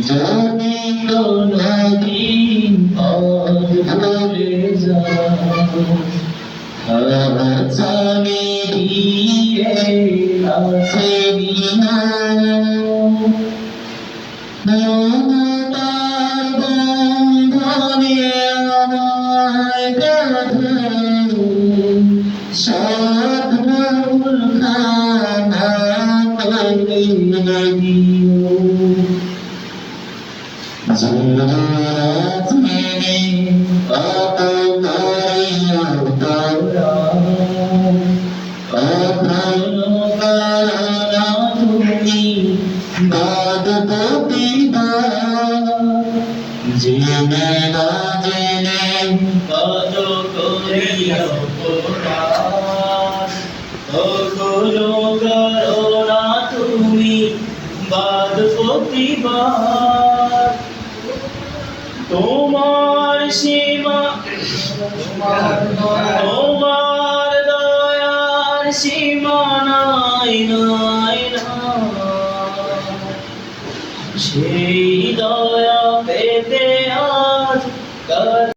জানি কোনদিন পথ ভুলে যাব দিয়ে আছে বিনা মমতার বন্ধনে জেনে না জেনে কত করিও অপরাধ কখনো করোনা তুমি বাদ প্রতিবার তোমার সীমা তোমার দয়ার সীমা নাই নাই সেই দয়া